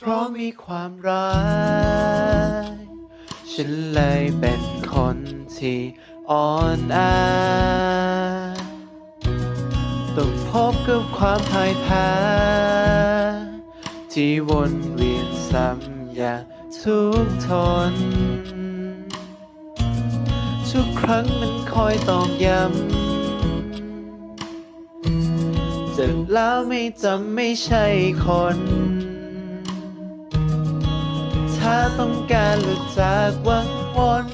เพราะมีความรัก ฉันเลยเป็นคนที่อ่อนแอต้องพบกับความพ่ายแพ้ ที่วนเวียนซ้ำอย่างทุกทน ทุกครั้งมันคอยตอกย้ำเจ็บแล้วไม่จำไม่ใช่คน ถ้าต้องการหลุดจากวังวน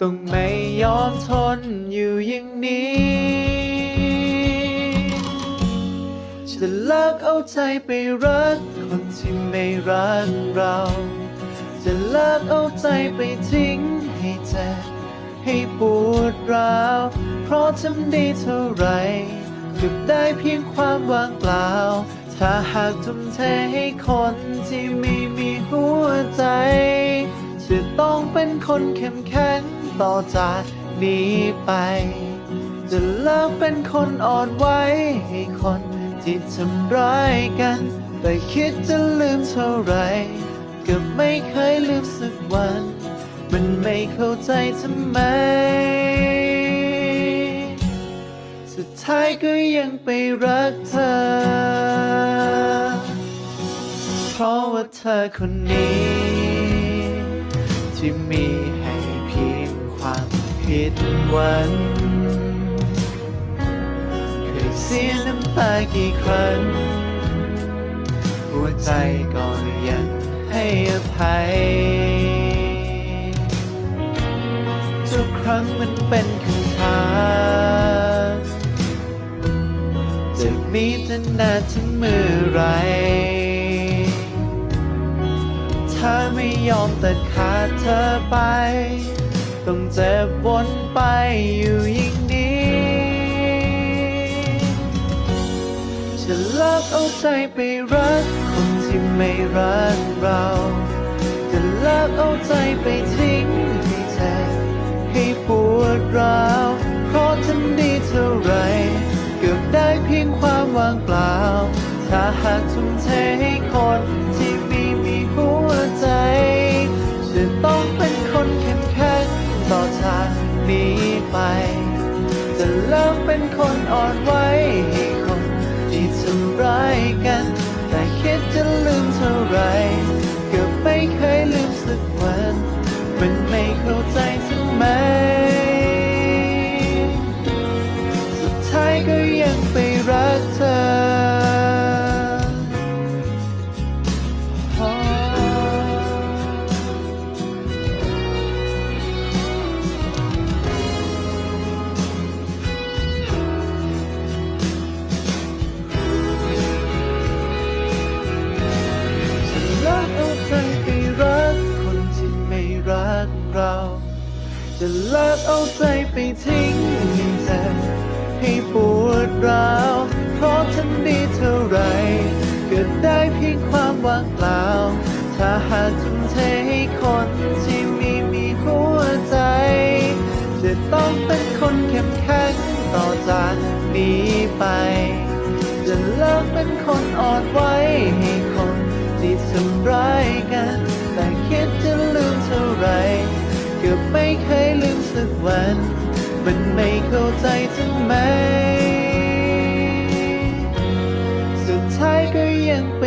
ต้องไม่ยอมทนอยู่อย่างนี้จะเลิกเอาใจไปรักคนที่ไม่รักเรา จะเลิกเอาใจไปทิ้งให้เจ็บให้ปวดร้าว เพราะทำได้เท่าไหรก็ได้เพียงความว่างเปล่า ถ้าหากทุ่มเทให้คนที่ไม่มีหัวใจ จะต้องเป็นคนเข้มแข็งต่อจากนี้ไป จะเลิกเป็นคนอ่อนไหวให้คนที่ทำร้ายกัน แต่คิดจะลืมเท่าไรก็ไม่เคยลืมสักวัน มันไม่เข้าใจทำไม สุดท้ายก็ยังไปรักเธอ เธอคนนี้ ที่มีให้เพียงความผิดหวังเคยเสียน้ำตากี่ครั้ง หัวใจก็ยังให้อภัย ทุกครั้งมันเป็นคำถามจะมีแต่นานถึงเมื่อไร ยอมตัดขาดเธอไป ต้องเจ็บวนไปอยู่อย่างนี้ จะเลิกเอาใจไปรักคนที่ไม่รักเรา จะเลิกเอาใจไปทิ้งให้เจ็บให้ปวดร้าวเพราะทำดีเท่าไร เก็บได้เพียงความว่างเปล่า ถ้าหากทุ่มเทให้คน อนไว้ให้คนที่ทำร้ายกัน แต่คิดจะลืมเท่าไรก็ไม่เคยลืมสักวัน มันไม่เข้าใจ จะเลิกเอาใจไปทิ้งให้เจ็บให้ปวดร้าว เพราะทำดีเท่าไร เกิดได้เพียงความว่างเปล่า ถ้าหากทุ่มเทให้คนที่ไม่มีหัวใจ จะต้องเป็นคนเข้มแข็งต่อจากนี้ไป จะเลิกเป็นคนอ่อนไหวให้คนที่ทำร้ายกัน มันไม่เข้าใจทำไม สุดท้ายก็ยังไป